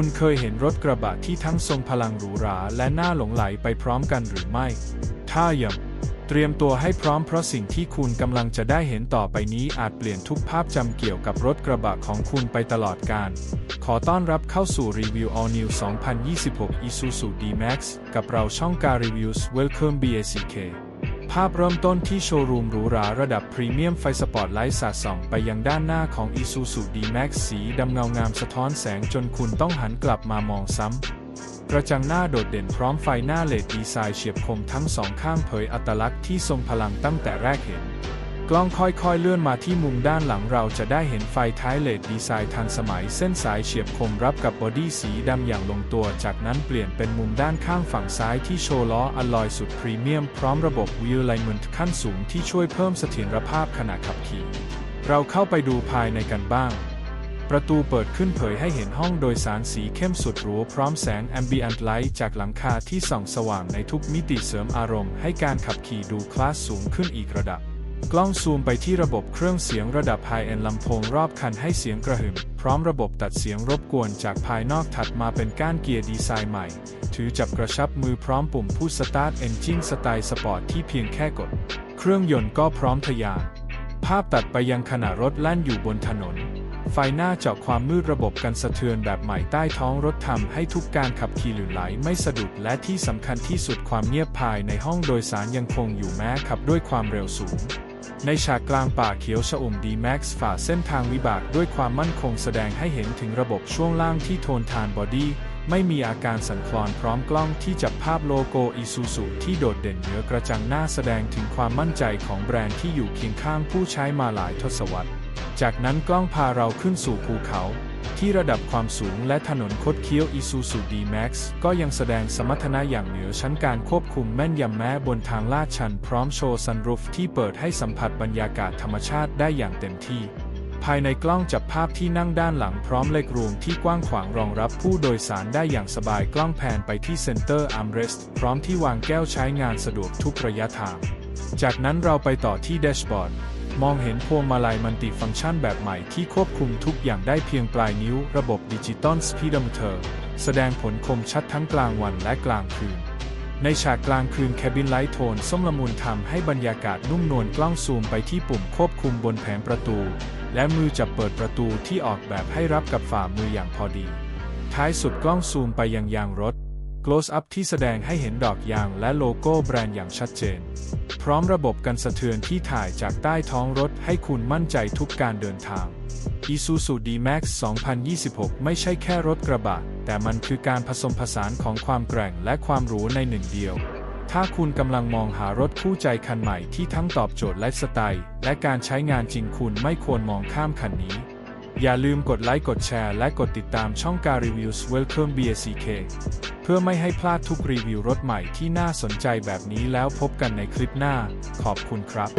คุณเคยเห็นรถกระบะที่ทั้งทรงพลังหรูหราและน่าหลงไหลไปพร้อมกันหรือไม่ ถ้ายังเตรียมตัวให้พร้อมเพราะสิ่งที่คุณกำลังจะได้เห็นต่อไปนี้อาจเปลี่ยนทุกภาพจำเกี่ยวกับรถกระบะของคุณไปตลอดการ ขอต้อนรับเข้าสู่รีวิว All New 2026 Isuzu D-Max กับเราช่องการรีวิว Welcome BACK ภาพเริ่มต้นที่โชว์รูมหรูหราระดับพรีเมียมไฟสปอร์ตไลท์สาดส่องไปยังด้านหน้าของ Isuzu D-Max สีดำเงางามสะท้อนแสงจนคุณต้องหันกลับมามองซ้ำ กระจังหน้าโดดเด่นพร้อมไฟหน้าเลดดีไซน์เฉียบคมทั้งสองข้างเผยอัตลักษณ์ที่ทรงพลังตั้งแต่แรกเห็น กล้องค่อยๆเลื่อนมาที่มุมด้านหลังเราจะได้เห็นไฟท้ายเลดดีไซน์ทันสมัยเส้นสายเฉียบคมรับกับบอดี้สีดำอย่างลงตัว จากนั้นเปลี่ยนเป็นมุมด้านข้างฝั่งซ้ายที่โชว์ล้ออลลอยสุดพรีเมียมพร้อมระบบวิวไลเมนต์ขั้นสูงที่ช่วยเพิ่มเสถียรภาพขณะขับขี่ เราเข้าไปดูภายในกันบ้างประตูเปิดขึ้นเผยให้เห็นห้องโดยสารสีเข้มสุดหรูพร้อมแสงแอมเบี n นไลท์จากหลังคาที่ส่องสว่างในทุกมิติเสริมอารมณ์ให้การขับขี่ดูคลาสสูงขึ้นอีกระดับ กล้องซูมไปที่ระบบเครื่องเสียงระดับไฮเอ็นลำโพงรอบคันให้เสียงกระหึ่ม พร้อมระบบตัดเสียงรบกวนจากภายนอกถัดมาเป็นก้านเกียร์ดีไซน์ใหม่ ถือจับกระชับมือพร้อมปุ่มพูดสตาร์ทเอนจินสไตล์สปอร์ตที่เพียงแค่กด เครื่องยนต์ก็พร้อมทะยาน ภาพตัดไปยังขณะรถแล่นอยู่บนถนน ไฟหน้าเจาะความมืดระบบกันสะเทือนแบบใหม่ใต้ท้องรถทำให้ทุกการขับขี่หลื่นไหลไม่สะดุดและที่สำคัญที่สุดความเงียบภายในห้องโดยสารยังคงอยู่แม้ขับด้วยความเร็วสูง ในฉากกลางป่าเขียวชอุ่ม D-Max ฝ่าเส้นทางวิบากด้วยความมั่นคงแสดงให้เห็นถึงระบบช่วงล่างที่โทนทานบอดี้ไม่มีอาการสั่นคลอนพร้อมกล้องที่จับภาพโลโก้อิซูซูที่โดดเด่นเหนือกระจังหน้าแสดงถึงความมั่นใจของแบรนด์ที่อยู่เคียงข้างผู้ใช้มาหลายทศวรรษ จากนั้นกล้องพาเราขึ้นสู่ภูเขา ที่ระดับความสูงและถนนคดเคี้ยว Isuzu D-Max ก็ยังแสดงสมรรถนะอย่างเหนือชั้นการควบคุมแม่นยำแม้บนทางลาดชันพร้อมโชว์ซันรูฟที่เปิดให้สัมผัสบรรยากาศธรรมชาติได้อย่างเต็มที่ ภายในกล้องจับภาพที่นั่งด้านหลังพร้อมเลกรูมที่กว้างขวางรองรับผู้โดยสารได้อย่างสบายกล้องแพนไปที่เซนเตอร์อาร์มเรสต์พร้อมที่วางแก้วใช้งานสะดวกทุกระยะทาง จากนั้นเราไปต่อที่แดชบอร์ด มองเห็นพวงมาลัยมัลติฟังก์ชันแบบใหม่ที่ควบคุมทุกอย่างได้เพียงปลายนิ้วระบบดิจิตอลสปีด o มเตอร์แสดงผลคมชัดทั้งกลางวันและกลางคืน ในฉากกลางคืนแคบินไลท์โทนส้มละมุนทำให้บรรยากาศนุ่มนวลกล้องซูมไปที่ปุ่มควบคุมบนแผงประตู และมือจับเปิดประตูที่ออกแบบให้รับกับฝ่ามืออย่างพอดี ท้ายสุดกล้องซูมไปยังยางรถ close up ที่แสดงให้เห็นดอกยางและโลโก้แบรนด์อย่างชัดเจน พร้อมระบบกันสะเทือนที่ถ่ายจากใต้ท้องรถให้คุณมั่นใจทุกการเดินทาง Isuzu D-Max 2026 ไม่ใช่แค่รถกระบะ แต่มันคือการผสมผสานของความแกร่งและความหรูในหนึ่งเดียว ถ้าคุณกำลังมองหารถคู่ใจคันใหม่ที่ทั้งตอบโจทย์ไลฟ์สไตล์ และการใช้งานจริงคุณไม่ควรมองข้ามคันนี้ อย่าลืมกดไลค์กดแชร์และกดติดตามช่องการรีวิว Welcome BACK เพื่อไม่ให้พลาดทุกรีวิวรถใหม่ที่น่าสนใจแบบนี้แล้วพบกันในคลิปหน้า ขอบคุณครับ